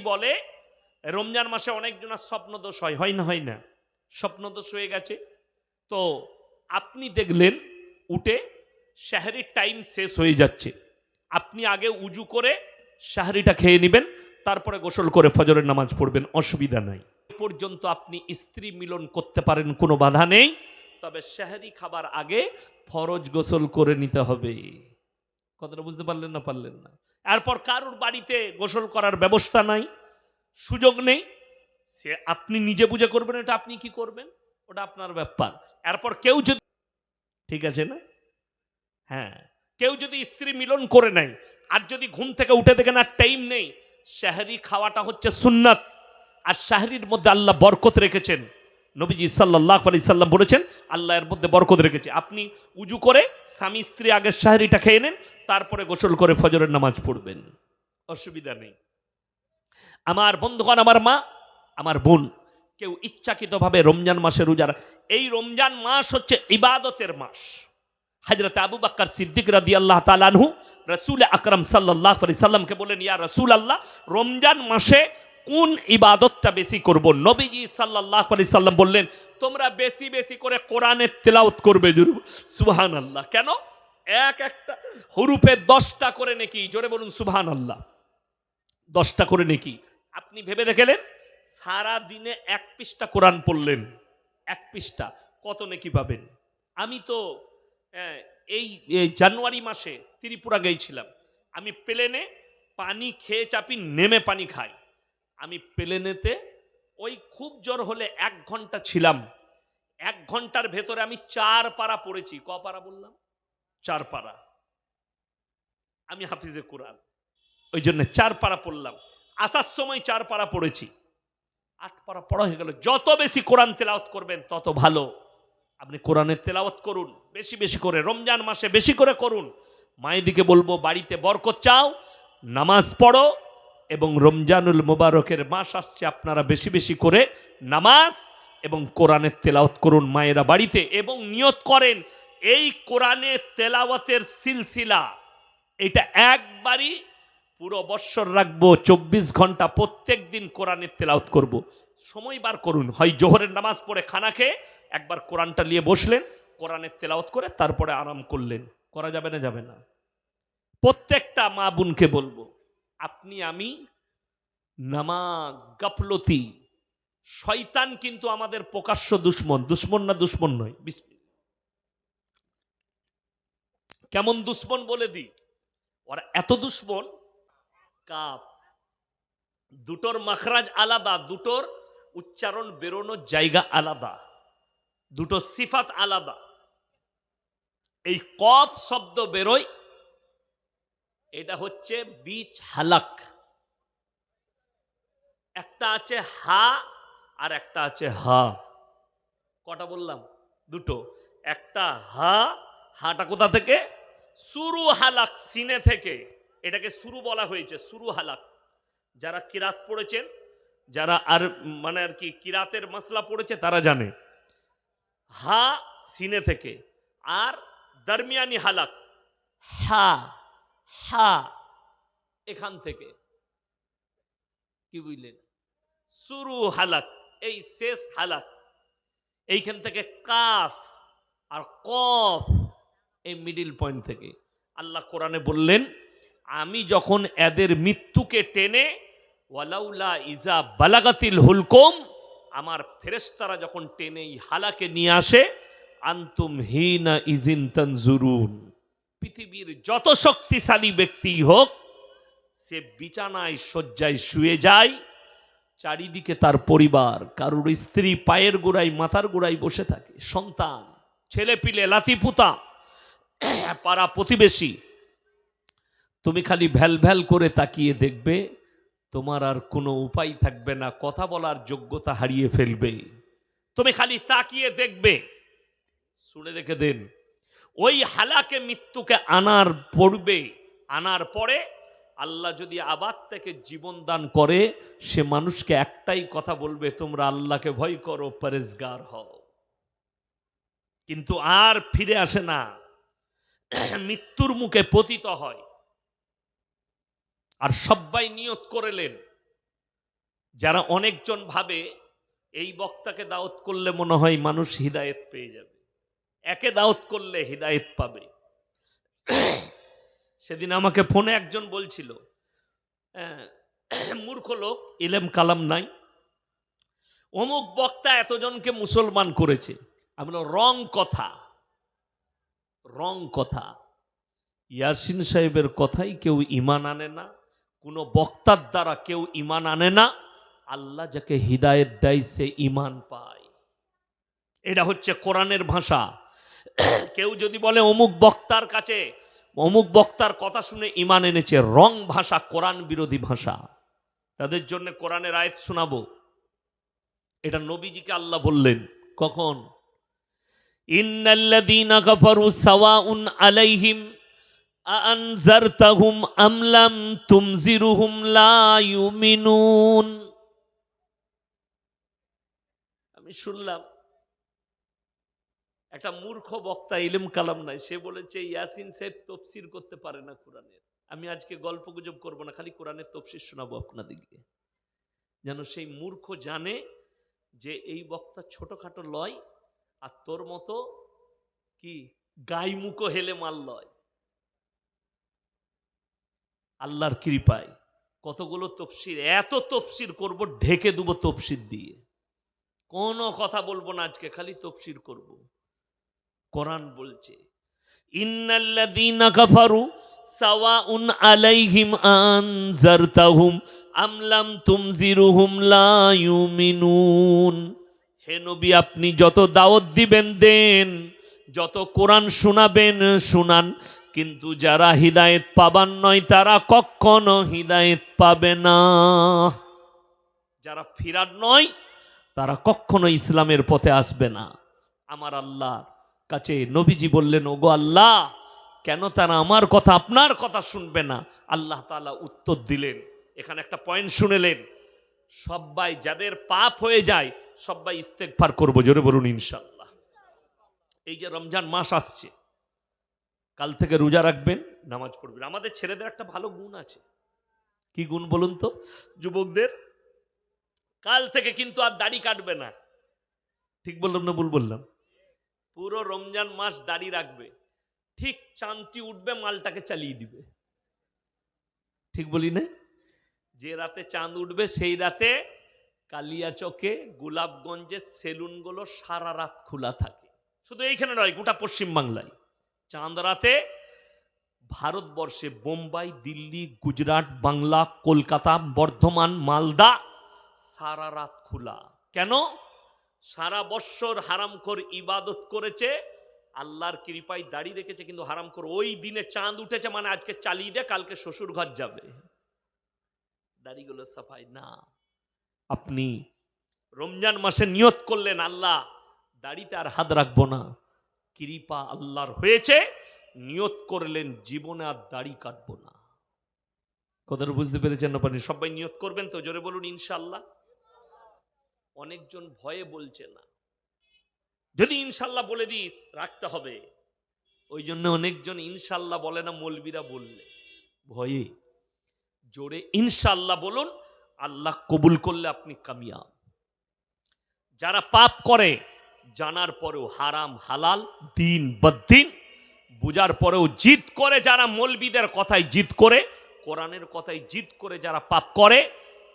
বলে, রমজান মাসে অনেকজনের স্বপ্নদোষ হয় হয় না হয় না? স্বপ্নদোষ হয়ে গেছে। তো আপনি দেখলেন, উঠে শাহরির টাইম শেষ হয়ে যাচ্ছে। আপনি আগে উজু করে শাহরিটা খেয়ে নেবেন, তারপরে গোসল করে ফজরের নামাজ পড়বেন, অসুবিধা নাই। পর্যন্ত আপনি স্ত্রী মিলন করতে পারেন, কোনো বাধা নেই। তবে শাহরি খাবার আগে ফরজ গোসল করে নিতে হবে। কথাটা বুঝতে পারলেন না পারলেন না? এরপর কারুর বাড়িতে গোসল করার ব্যবস্থা নাই, সুযোগ নেই। সে আপনি নিজে বুঝে করবেন, এটা আপনি কি করবেন? ওটা আপনার ব্যাপার। এরপর কেউ যদি ঠিক আছে না? হ্যাঁ। কেউ যদি স্ত্রী মিলন করে নেয়, আর যদি ঘুম থেকে উঠে দেখেন আর টাইম নেই, শাহরি খাওয়াটা হচ্ছে সুন্নাত, আর শাহরির মধ্যে আল্লাহ বরকত রেখেছেন। নবীজি সাল্লাহ আলি সাল্লাম বলেছেন, আল্লাহ এর মধ্যে বরকত রেখেছে। আপনি উজু করে স্বামী স্ত্রী আগে শাহরিটা খেয়ে নেন, তারপরে গোসল করে ফজরের নামাজ পড়বেন। অসুবিধা নেই। আমার বন্ধুগণ, আমার মা, আমার বোন, কেউ ইচ্ছাকৃতভাবে রমজান মাসে রোজার, এই রমজান মাস হচ্ছে ইবাদতের মাস। হাজরত আবু বাক্কার সিদ্দিক রাদি আল্লাহ তালানহু রসুল আকরম সাল্লাহ আলি সাল্লামকে বলেন ইয়া রসুল আল্লাহ রমজান মাসে কোন ইবাদতটা বেশি করব? নবীজি সাল্লাহ আলি সাল্লাম বললেন, তোমরা বেশি বেশি করে কোরআনের তেলাওত করবে সুবহান আল্লাহ কেন? এক একটা হরুপে দশটা করে নাকি? জোরে বলুন সুবহান আল্লাহ দশটা করে নাকি? আপনি ভেবে দেখেলেন? সারা দিনে এক পৃষ্ঠা কোরআন পড়লেন। এক পৃষ্ঠা। কত নাকি পাবেন? আমি তো এই জানুয়ারি মাসে ত্রিপুরা গিয়েছিলাম আমি প্লেনে পানি খেয়ে চাপি নেমে পানি খাই। আমি প্লেনেতে ওই খুব জ্বর হলে এক ঘণ্টা ছিলাম। এক ঘণ্টার ভেতরে আমি চার পারা পড়েছি। ক পারা বললাম? চার পারা আমি হাফিজে কোরআন। ওই জন্য চার পারা পড়লাম। আসার সময় চার পারা পড়েছি। আট পারা পড়া হয়ে গেল। যত বেশি কোরআন তেলাওত করবেন, তত ভালো। আপনি কোরআনের তেলাওয়াত করুন। বেশি বেশি করে, রমজান মাসে বেশি করে করুন। মায়েদিকে বলব, বাড়িতে বরকত চাও, নামাজ পড়ো এবং রমজানুল মোবারকের মাস আসছে, আপনারা বেশি বেশি করে নামাজ এবং কোরআনের তেলাওয়াত করুন মায়েরা বাড়িতে এবং নিয়ত করেন, এই কোরআনের তেলাওয়াতের সিলসিলা। এটা একবারই পুরো বৎসর রাখব, চব্বিশ ঘণ্টা প্রত্যেক দিন কোরআনের তেলাওত করব। সময় বার করুন, হয় জোহরের নামাজ পড়ে খানা খেয়ে একবার কোরআনটা নিয়ে বসলেন, কোরআনের তেলাওত করে তারপরে আরাম করলেন। করা যাবে না যাবে না। প্রত্যেকটা মা বোনকে বলব আপনি, আমি, নামাজ, গাফলতি, শয়তান কিন্তু আমাদের প্রকাশ্য দুশ্মন। দুশ্মন না দুশ্মন নয়। কেমন দুশ্মন বলে দিই? ওরা এত দুশ্মন, কাপ। দুটোর মাখরাজ আলাদা, দুটোর উচ্চারণ বেরোনোর জায়গা আলাদা দুটো সিফাত আলাদা। এই কপ শব্দ বেরোয় এটা হচ্ছে বীজ হালাক। একটা আছে হা আর একটা আছে হা। কটা বললাম? দুটো। একটা হা, হাটা কোথা থেকে? সুরু হালাক সিনে থেকে। এটাকে সুরু বলা হয়েছে, সুরু হালাক। যারা কিরাত পড়েছেন, যারা আর মানে আর কি কিরাতের মশলা পড়েছে, তারা জানে। হা সিনে থেকে। আর দরমিয়ানি হালাক। হা। হা, এখান থেকে। কি বুঝলেন? শুরু হালাক, এই শেষ হালাক। এইখান থেকে কাফ আর কফ এই মিডিল পয়েন্ট থেকে। আল্লাহ কোরআনে বললেন, আমি যখন এদের মৃত্যুকে টেনে, ওয়ালাউলা ইজা বালাগাতিল হুলকুম, আমার ফেরেস্তারা যখন টেনে এই হালাকে নিয়ে আসে, আন্তুম হিনা ইজিন তনজুরুন। পৃথিবীর যত শক্তিশালী ব্যক্তি হোক, সে বিছানায় শয্যায় শুয়ে যায়, চারিদিকে তার পরিবার, কারুর স্ত্রী পায়ের গোড়ায়, মাথার গোড়ায় বসে থাকে, সন্তান ছেলে পিলে লাতিপুতা, পাড়া প্রতিবেশী। তুমি খালি ভ্যাল ভ্যাল করে তাকিয়ে দেখবে, তোমার আর কোনো উপায় থাকবে না, কথা বলার যোগ্যতা হারিয়ে ফেলবে। তুমি খালি তাকিয়ে দেখবে। শুনে রেখে দেন ওই হালাকে মৃত্যুকে আনার পড়বে আনার পরে আল্লাহ যদি আবার থেকে জীবন দান করে, সে মানুষকে একটাই কথা বলবে, তোমরা আল্লাহকে ভয় করো, পরেজগার হও। কিন্তু আর ফিরে আসে না। মৃত্যুর মুখে পতিত হয়। আর সবাই নিয়ত করেলেন। যারা অনেকজন ভাবে, এই বক্তাকে দাওয়াত করলে মনে হয় মানুষ হৃদায়ত পেয়ে যাবে। একে দাওয়াত করলে হৃদায়ত পাবে। সেদিন আমাকে ফোনে একজন বলছিল মূর্খ লোক, ইলেম কালাম নাই। অমুক বক্তা এতজনকে মুসলমান করেছে। আমি রং কথা। রং কথা। ইয়াসিন সাহেবের কথাই কেউ ইমান আনে না। কোনো বক্তার দ্বারা কেউ ইমান আনে না। আল্লাহ যাকে হৃদায়ত দেয়, সে ইমান পায়। এটা হচ্ছে কোরআনের ভাষা। কেউ যদি বলে অমুক বক্তার কাছে, অমুক বক্তার কথা শুনে ইমান এনেছে, রং ভাষা, কোরআন বিরোধী ভাষা, তাদের জন্য কোরআনের আয়াত শোনাবো। এটা নবীজিকে আল্লাহ বললেন। কখন? সাওয়াউন আলাইহিম আমি শুনলাম একটা মূর্খ বক্তা ইলেম কালাম নাই। সে বলেছে, ইয়াসিন সাহেব তফসির করতে পারে না কোরআনের। আমি আজকে গল্প গুজব করব না, খালি কোরআনের তফসির শোনাবো আপনাদেরকে। যেন সেই মূর্খ জানে যে এই বক্তা ছোটখাটো লয়, আর তোর মতো কি গাইমুখো হেলে মাল লয়। আল্লাহর কৃপায় কতগুলো তফসির, এত তফসির করব, ঢেকে দেবো তফসির দিয়ে। কোনো কথা বলব না আজকে, খালি তফসির করব। কোরআন বলছে সাওয়াউন আলাইহিম হে নবী, আপনি যত দাওয়াত দিবেন, দেন। যত কোরআন শোনাবেন, শুনান। কিন্তু যারা হিদায়েত পাবার নয়, তারা কখনো হিদায়েত পাবে না। যারা ফিরার নয়, তারা কখনো ইসলামের পথে আসবে না। আমার আল্লাহ কাছে নবীজি বললেন, ওগো আল্লাহ, কেন তারা আমার কথা, আপনার কথা শুনবে না? আল্লাহ তাআলা উত্তর দিলেন, এখানে একটা পয়েন্ট শুনেলেন সবাই যাদের পাপ হয়ে যায় সবাই ইস্তেকফার করব, জোরে বলুন ইনশাল্লাহ এই যে রমজান মাস আসছে, কাল থেকে রোজা রাখবেন, নামাজ পড়বেন। আমাদের ছেলেদের একটা ভালো গুণ আছে। কি গুণ বলুন তো? যুবকদের, কাল থেকে কিন্তু আর দাড়ি কাটবে না। ঠিক বললাম না ভুল বললাম? পুরো রমজান মাস দাড়ি রাখবে। ঠিক চাঁদটি উঠবে, মালটাকে চালিয়ে দিবে। ঠিক বলি না যে রাতে চাঁদ উঠবে, সেই রাতে কালিয়াচকে গোলাপগঞ্জের সেলুনগুলো সারা রাত খোলা থাকে। শুধু এইখানে নয়, গোটা পশ্চিমবাংলায় চাঁদ রাতে ভারতবর্ষে বোম্বাই, দিল্লি, গুজরাট, বাংলা, কলকাতা, বর্ধমান, মালদা সারা রাত খোলা। কেন? সারা বৎসর হারামখোর ইবাদত করেছে, আল্লাহর কৃপায় দাড়ি রেখেছে, কিন্তু হারামখোর ওই দিনে চাঁদ উঠেছে মানে আজকে চালিয়ে দে, কালকে শ্বশুর ঘর যাবে। দাড়িগুলো সাফাই না। আপনি রমজান মাসে নিয়ত করলেন, আল্লাহ দাড়িতে আর হাত রাখব না। কৃপা আল্লাহর হয়েছে, নিয়ত করলেন, জীবনে আর দাড়ি কাটবো না। কথাটা বুঝতে পেরেছেন না সবাই নিয়ত করবেন তো? জোরে বলুন ইনশাল্লাহ অনেকজন ভয়ে বলছে না। যদি ইনশাল্লাহ বলে দিস, রাখতে হবে। ওই জন্য অনেকজন ইনশাল্লাহ বলে না, মলবিরা বললে। ভয়ে। জোরে ইনশাল্লাহ বলুন, আল্লাহ কবুল করলে আপনি কামিয়াব। যারা পাপ করে, জানার পরেও হারাম, হালাল, দিন বদ্দিন বুঝার পরেও জিদ করে, যারা মলবিদের কথায় জিদ করে, কোরআনের কথায় জিদ করে, যারা পাপ করে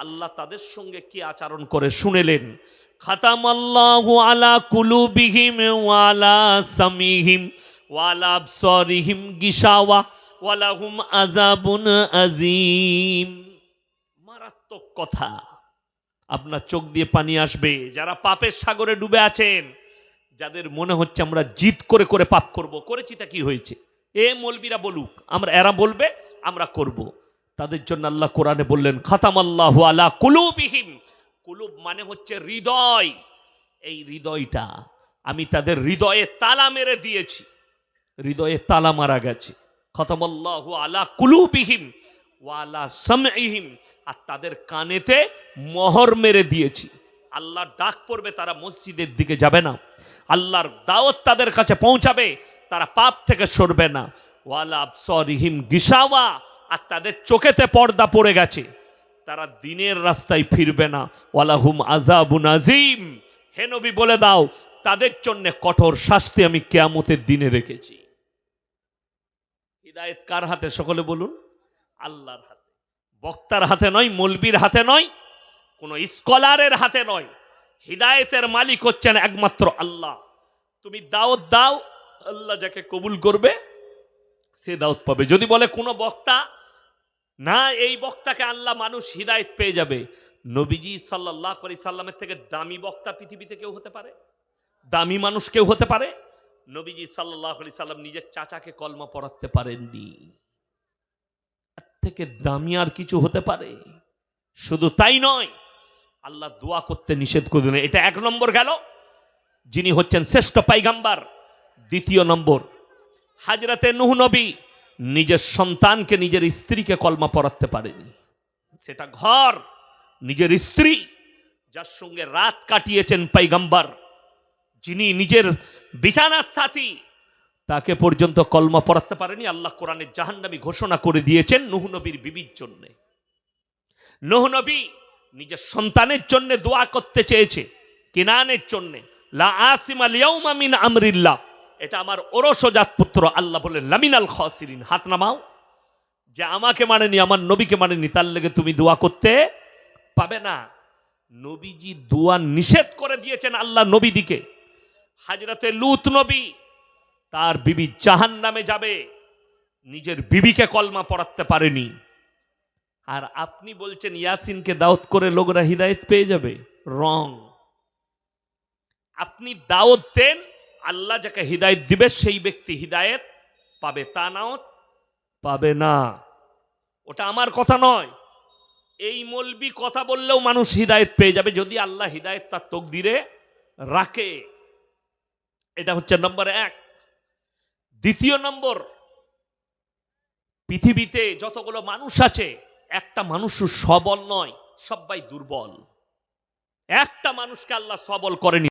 আল্লাহ তাদের সঙ্গে কি আচরণ করে শুনেলেন? খাতাম আল্লাহ আলা কুলুবিহিম ওয়ালা সামিহিম ওয়ালা আবসারিহিম গিশাওয়া ওয়ালাহুম আযাবুন আযীম। মারাত্মক কথা। আপনার চোখ দিয়ে পানি আসবে। যারা পাপের সাগরে ডুবে আছেন, যাদের মনে হচ্ছে আমরা জিদ করে করে পাপ করব, করেছি তা কি হয়েছে? এ মলবিরা বলুক, আমরা এরা বলবে, আমরা করব। তাদের জন্য আল্লাহ কোরআনে বললেন খাতাম আল্লাহ আলা কুলুবিহিম। কুলুব মানে হচ্ছে হৃদয়। এই হৃদয়টা আমি তাদের হৃদয়ে তালা মেরে দিয়েছি। হৃদয়ে তালা মারা গেছে। খতম আল্লাহ আলা কুলুবিহিম ওয়ালা সামইহিম আর তাদের কানেতে মোহর মেরে দিয়েছি। আল্লাহ ডাক পড়বে, তারা মসজিদের দিকে যাবে না। আল্লাহর দাওয়াত তাদের কাছে পৌঁছাবে, তারা পাপ থেকে সরবে না। ওয়ালা গিসাওয়া, আর তাদের চোখেতে পর্দা পড়ে গেছে। তারা দিনের রাস্তায় ফিরবে না। ওয়ালাহুম আজাবুন আজিম হে নবী, বলে দাও, তাদের জন্য কঠোর শাস্তি আমি কেয়ামতের দিনে রেখেছি। হিদায়ত কার হাতে? সকলে বলুন, আল্লাহর হাতে। বক্তার হাতে নয়, মলবির হাতে নয়, কোনো স্কলারের হাতে নয়। হিদায়তের মালিক হচ্ছেন একমাত্র আল্লাহ। তুমি দাওয়াত দাও, আল্লাহ যাকে কবুল করবে সে দাওয়াত পাবে। যদি বলে কোনো বক্তা, না, এই বক্তাকে আল্লাহ মানুষ হিদায়ত পেয়ে যাবে। নবীজি সাল্লাহ আলি সাল্লামের থেকে দামি বক্তা পৃথিবীতে কেউ হতে পারে? দামি মানুষ কেউ হতে পারে? নবীজি সাল্লাহ আলি সাল্লাম নিজের চাচাকে কলমা পড়াতে পারেননি। থেকে দামি আর কিছু হতে পারে? শুধু তাই নয়, আল্লাহ দোয়া করতে নিষেধ করে দিলেন। এটা এক নম্বর গেল। যিনি হচ্ছেন শ্রেষ্ঠ পাইগাম্বার, দ্বিতীয় নম্বর হাজরাতে নুহ নবী নিজের সন্তানকে নিজের স্ত্রীকে কলমা পড়াতে পারেনি। সেটা ঘর, নিজের স্ত্রী, যার সঙ্গে রাত কাটিয়েছেন পাইগাম্বার, যিনি নিজের বিছানার সাথী, তাকে পর্যন্ত কলমা পড়াতে পারেনি। আল্লাহ কোরআনে জাহান্নামী ঘোষণা করে দিয়েছেন নুহ নবীর বিবির জন্য। নুহ নবী নিজের সন্তানের জন্য দোয়া করতে চেয়েছে, কিনানের জন্য। লা আসিমা লিয়াউমা মিন আমরিল্লাহ। এটা আমার ওরসজাত পুত্র, আল্লাহ বলে লামিনাল খসিরিন, হাত নামাও। যে আমাকে মানেনি, আমার নবীকে মানেনি, তার লেগে তুমি দোয়া করতে পাবে না। নবীজি দোয়া নিষেধ করে দিয়েছেন আল্লাহ নবীদিকে। হাজরাতে লুত নবী, তার বিবি জাহান নামে যাবে। নিজের বিবিকে কলমা পড়াতে পারেনি। আর আপনি বলছেন, ইয়াসিনকে দাওয়াত করে লোকরা হিদায়ত পেয়ে যাবে? রং। আপনি দাওয়াত দেন আল্লাহ যাকে হিদায়ত দিবে, সেই ব্যক্তি হিদায়ত পাবে। তা নাও, পাবে না। ওটা আমার কথা নয়। এই মলবি কথা বললেও মানুষ হিদায়ত পেয়ে যাবে যদি আল্লাহ হিদায়ত তার তকদিরে রাখে। এটা হচ্ছে নম্বর এক। দ্বিতীয় নম্বর, পৃথিবীতে যতগুলো মানুষ আছে, একটা মানুষ সবল নয়, সবাই দুর্বল। একটা মানুষকে আল্লাহ সবল করেনি।